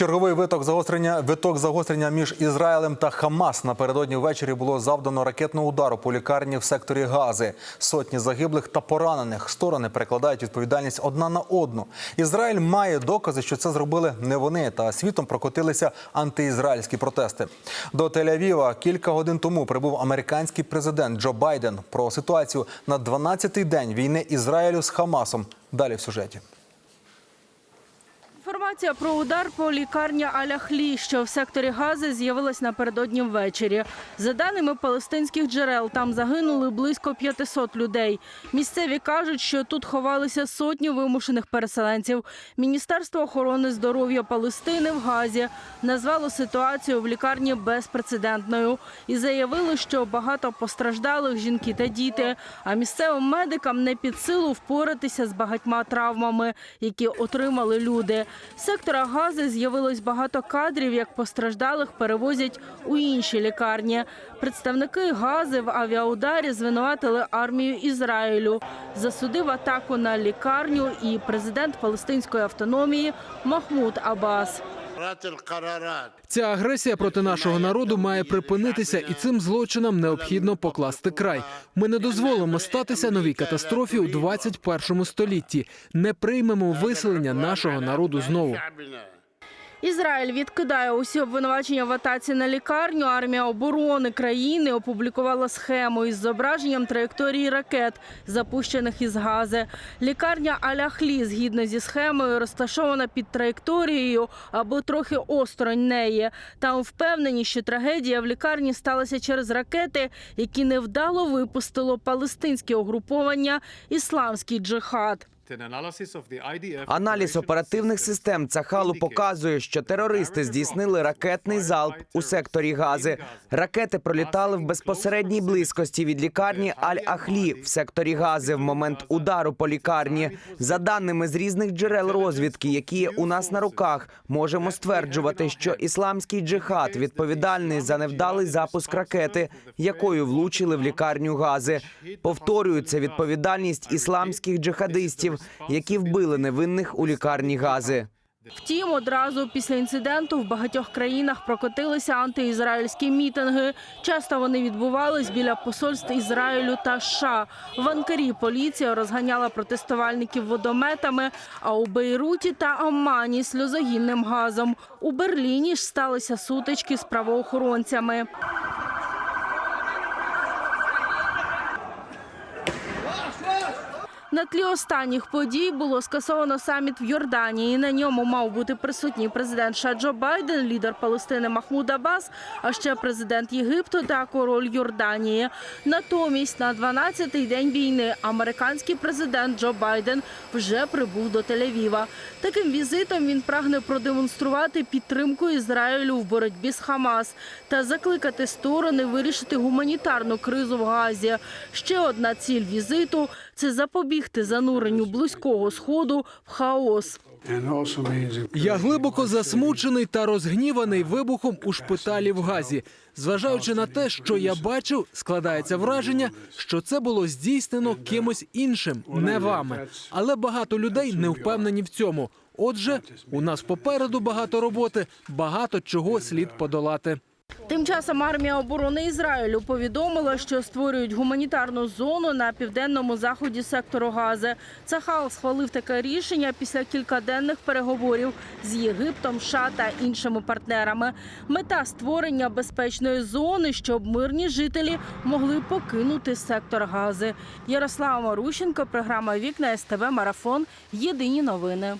Черговий виток загострення виток загострення між Ізраїлем та Хамас напередодні ввечері було завдано ракетного удару по лікарні в секторі Гази. Сотні загиблих та поранених сторони перекладають відповідальність одна на одну. Ізраїль має докази, що це зробили не вони, та світом прокотилися антиізраїльські протести. До Тель-Авіва кілька годин тому прибув американський президент Джо Байден. Про ситуацію на 12-й день війни Ізраїлю з Хамасом. Далі в сюжеті. Інформація про удар по лікарні Аляхлі, що в секторі Гази, з'явилась напередодні ввечері. За даними палестинських джерел, там загинули близько 500 людей. Місцеві кажуть, що тут ховалися сотні вимушених переселенців. Міністерство охорони здоров'я Палестини в Газі назвало ситуацію в лікарні безпрецедентною і заявили, що багато постраждалих жінки та діти. А місцевим медикам не під силу впоратися з багатьма травмами, які отримали люди. Сектора Гази з'явилось багато кадрів, як постраждалих перевозять у інші лікарні. Представники Гази в авіаударі звинуватили армію Ізраїлю. Засудив атаку на лікарню і президент Палестинської автономії Махмуд Аббас. Ця агресія проти нашого народу має припинитися, і цим злочинам необхідно покласти край. Ми не дозволимо статися новій катастрофі у 21 столітті. Не приймемо виселення нашого народу знову. Ізраїль відкидає усі обвинувачення в атаці на лікарню. Армія оборони країни опублікувала схему із зображенням траєкторії ракет, запущених із гази. Лікарня Аляхлі, згідно зі схемою, розташована під траєкторією або трохи осторонь неї. Там впевнені, що трагедія в лікарні сталася через ракети, які невдало випустило палестинське угруповання Ісламський джихад. Аналіз оперативних систем Цахалу показує, що терористи здійснили ракетний залп у секторі Гази. Ракети пролітали в безпосередній близькості від лікарні Аль-Ахлі в секторі Гази в момент удару по лікарні. За даними з різних джерел розвідки, які є у нас на руках, можемо стверджувати, що ісламський джихад відповідальний за невдалий запуск ракети, якою влучили в лікарню Гази. Повторюю, це відповідальність ісламських джихадистів, які вбили невинних у лікарні Гази. Втім, одразу після інциденту в багатьох країнах прокотилися антиізраїльські мітинги. Часто вони відбувались біля посольств Ізраїлю та США. В Анкарі поліція розганяла протестувальників водометами, а у Бейруті та Аммані – сльозогінним газом. У Берліні ж сталися сутички з правоохоронцями. На тлі останніх подій було скасовано саміт в Йорданії. На ньому мав бути присутній президент США Байден, лідер Палестини Махмуд Аббас, а ще президент Єгипту та король Йорданії. Натомість на 12-й день війни американський президент Джо Байден вже прибув до Тель-Авіва. Таким візитом він прагне продемонструвати підтримку Ізраїлю в боротьбі з Хамас та закликати сторони вирішити гуманітарну кризу в Газі. Ще одна ціль візиту це запобігти зануренню близького сходу в хаос. Я глибоко засмучений та розгніваний вибухом у шпиталі в Газі. Зважаючи на те, що я бачив, складається враження, що це було здійснено кимось іншим, не вами. Але багато людей не впевнені в цьому. Отже, у нас попереду багато роботи, багато чого слід подолати. Тим часом армія оборони Ізраїлю повідомила, що створюють гуманітарну зону на південному заході сектору Гази. Цахал схвалив таке рішення після кількаденних переговорів з Єгиптом, США та іншими партнерами. Мета створення безпечної зони, щоб мирні жителі могли покинути сектор Гази. Ярослава Марущенко, програма Вікна СТВ Марафон. Єдині новини.